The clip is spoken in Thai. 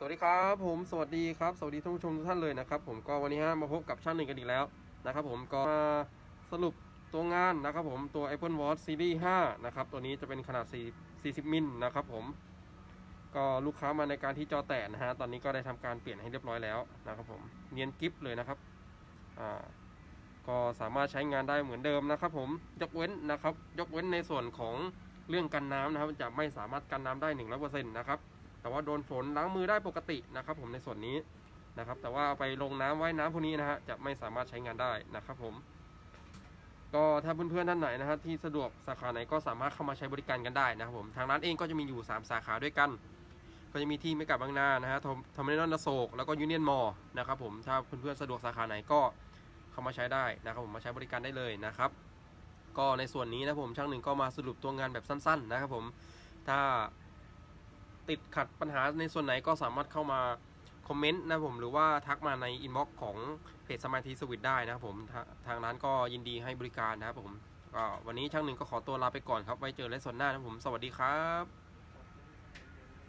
สวัสดีครับผมสวัสดีครับสวัสดีท่านผู้ชมทุกท่านเลยนะครับผมก็วันนี้ฮะมาพบกับช่างหนึ่งกันอีกแล้วนะครับผมก็มาสรุปตัวงานนะครับผมตัว Apple Watch Series 5นะครับตัวนี้จะเป็นขนาด 40 มิลนะครับผมก็ลูกค้ามาในการที่จอแตกนะฮะตอนนี้ก็ได้ทำการเปลี่ยนให้เรียบร้อยแล้วนะครับผมเนียนกิฟเลยนะครับอ่าก็สามารถใช้งานได้เหมือนเดิมนะครับผมยกเว้นนะครับยกเว้นในส่วนของเรื่องกันน้ำนะครับจะไม่สามารถกันน้ำได้100%นะครับ แต่ว่าโดนฝนล้างมือได้ปกตินะครับ ผมในส่วนนี้นะครับ แต่ว่าไปลงน้ำว่ายน้ำพวกนี้นะฮะจะไม่สามารถใช้งานได้นะครับ ผม ก็ถ้าเพื่อนๆท่านไหนนะฮะที่สะดวกสาขาไหนก็สามารถเข้ามาใช้บริการกันได้นะครับผมทางร้านเองก็จะมีอยู่ 3 สาขาด้วยกัน ก็จะมีที่เมกะบางนานะฮะทอมเมนอนอโศกแล้วก็ยูเนียนมอลนะครับผมถ้าเพื่อนๆสะดวกสาขาไหนก็เข้ามาใช้ได้นะครับผมมาใช้บริการได้เลยนะครับก็ในส่วนนี้นะผมช่างหนึ่งก็มาสรุปตัวงานแบบสั้น ๆ นะครับผมถ้า ติดขัดปัญหาในส่วนไหนก็สามารถเข้ามาคอมเมนต์นะผมหรือว่าทักมาในอินบ็อกซ์ของเพจสมาธิสวิตได้นะครับผมทาทางร้านก็ยินดีให้บริการนะครับผมก็วันนี้ช่างหนึ่งก็ขอตัวลาไปก่อนครับไว้เจอและส่วนหน้านะครับผมสวัสดีครับ